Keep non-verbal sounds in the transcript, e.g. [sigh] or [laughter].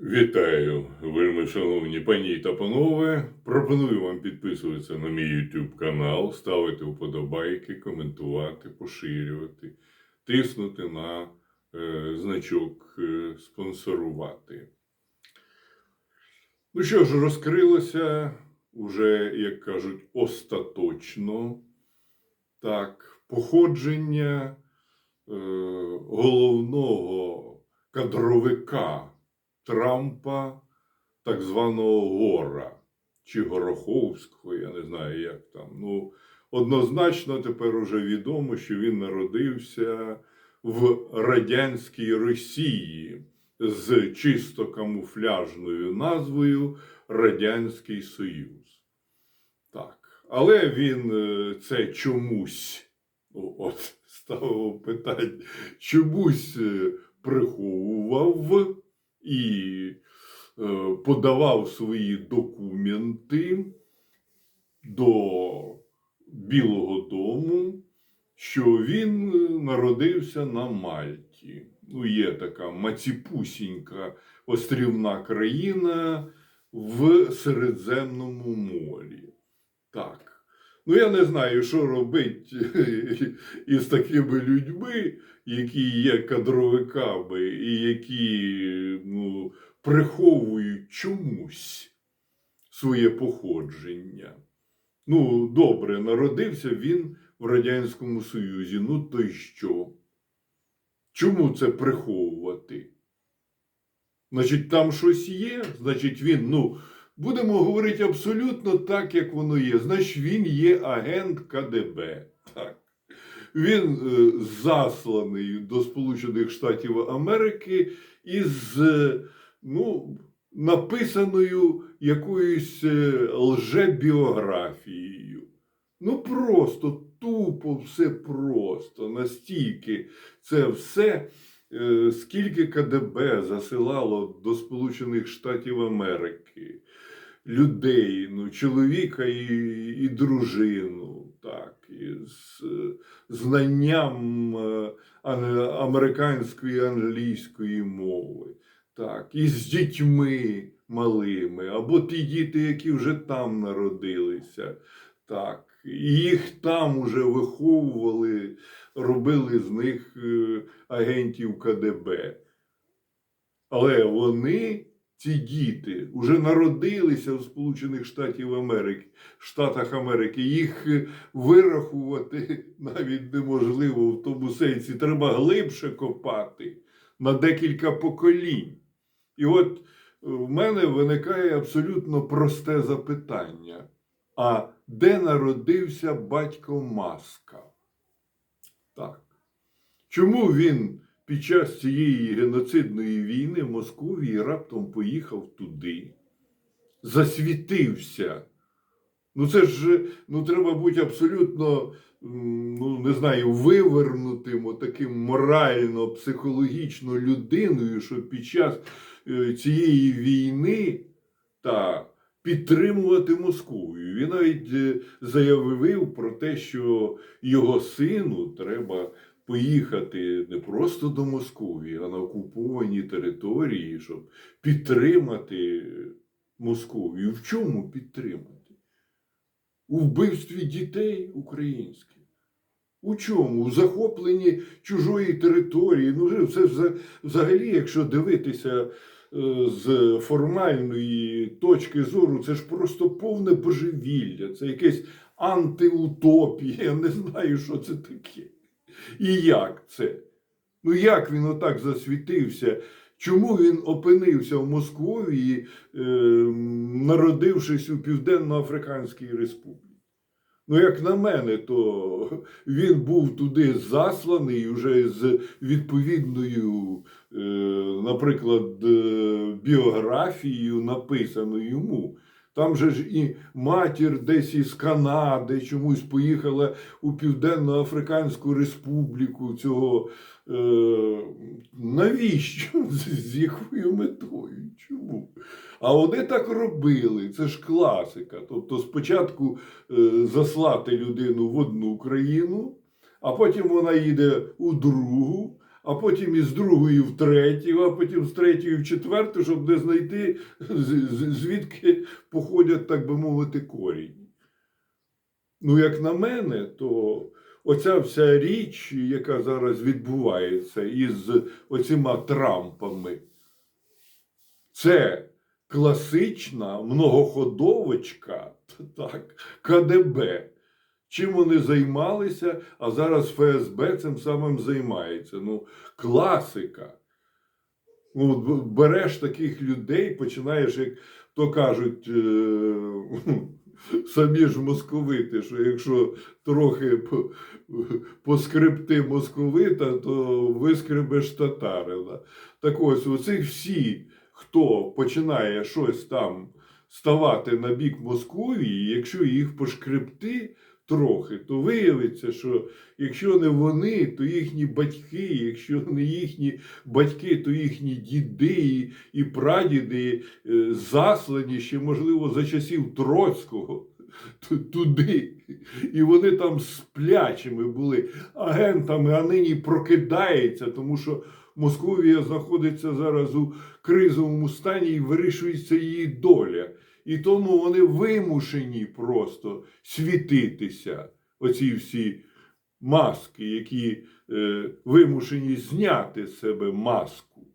Вітаю, вельми шановні пані та панове. Пропоную вам підписуватися на мій YouTube канал, ставити вподобайки, коментувати, поширювати, тиснути на е, значок е, спонсорувати. Ну що ж, розкрилося уже, як кажуть, остаточно. Так, походження е, головного кадровика Трампа, так званого Гора чи Гороховського, я не знаю, як там. Ну, однозначно тепер уже відомо, що він народився в радянській Росії з чисто камуфляжною назвою Радянський Союз. Так. Але він е, це чомусь, от [laughs] ставив питання, чомусь е, приховував і е, подавав свої документи до Білого Дому, що він е, народився на Мальті. Ну, є така маціпусінька острівна країна в Середземному морі. Так. Ну, я не знаю, що робити [laughs] із такими людьми, які є кадровиками і які ну, приховують чомусь своє походження. Ну, добре, народився він в Радянському Союзі. Ну то й що? Чому це приховувати? Значить, там щось є, значить, він, ну, будемо говорити абсолютно так, як воно є. Значить, він є агент КДБ. Так. Він е, засланий до Сполучених Штатів Америки із е, ну, написаною якоюсь е, лжебіографією. Ну, просто тупо все просто, настільки це все, скільки КДБ засилало до Сполучених Штатів Америки людей, ну, чоловіка і, і дружину, так, е, знанням е, ан- американської англійської мови, так, і з дітьми малими, або ті діти, які вже там народилися. Так, і їх там уже виховували, робили з них е, агентів КДБ. Але вони, ці діти, вже народилися в Сполучених Штатів Америки, Штатах Америки. Їх е, вирахувати навіть неможливо в тому сенсі. Треба глибше копати на декілька поколінь. І от е, в мене виникає абсолютно просте запитання. А де народився батько Маска? Так. Чому він під час цієї геноцидної війни в Московії раптом поїхав туди, засвітився? Ну це ж ну, треба бути абсолютно, ну не знаю, вивернутим, таким морально, психологічно людиною, щоб під час е, цієї війни та підтримувати Московію. Він навіть е, заявив про те, що його сину треба поїхати не просто до Московії, а на окуповані території, щоб підтримати Московію. В чому підтримати? У вбивстві дітей українських. У чому? У захопленні чужої території. Ну, це взагалі, якщо дивитися з формальної точки зору, це ж просто повне божевілля, це якесь антиутопія. Я не знаю, що це таке. І як це? Ну як він отак засвітився? Чому він опинився в Московії, е, народившись у Південно-Африканській Республіці? Ну, як на мене, то він був туди засланий вже з відповідною, е, наприклад, е, біографією, написаною йому. Там же ж і матір десь із Канади чомусь поїхала у Південно-Африканську Республіку цього. Е, навіщо? [laughs] З, якою метою? Чому? А вони так робили, це ж класика. Тобто спочатку е, заслати людину в одну країну, а потім вона їде у другу, а потім із другої в третю, а потім з третьої в четверту, щоб не знайти, звідки походять, так би мовити, корінь. Ну, як на мене, то оця вся річ, яка зараз відбувається із оціма Трампами, це класична многоходовочка, так, КДБ. Чим вони займалися, а зараз ФСБ цим самим займається. Ну, класика. Ну, береш таких людей, починаєш, як то кажуть, е, [laughs] самі ж московити, що якщо трохи поскребти московита, то вискребеш татарина. Так ось, оцих всі, хто починає щось там ставати на бік Московії, якщо їх пошкребти трохи, то виявиться, що якщо не вони, то їхні батьки, якщо не їхні батьки, то їхні діди і, прадіди е, заслані ще, можливо, за часів Троцького. [laughs] Туди, і вони там сплячими були агентами, а нині прокидається, тому що Московія знаходиться зараз у кризовому стані і вирішується її доля. І тому вони вимушені просто світитися, оці всі маски, які е, вимушені зняти з себе маску.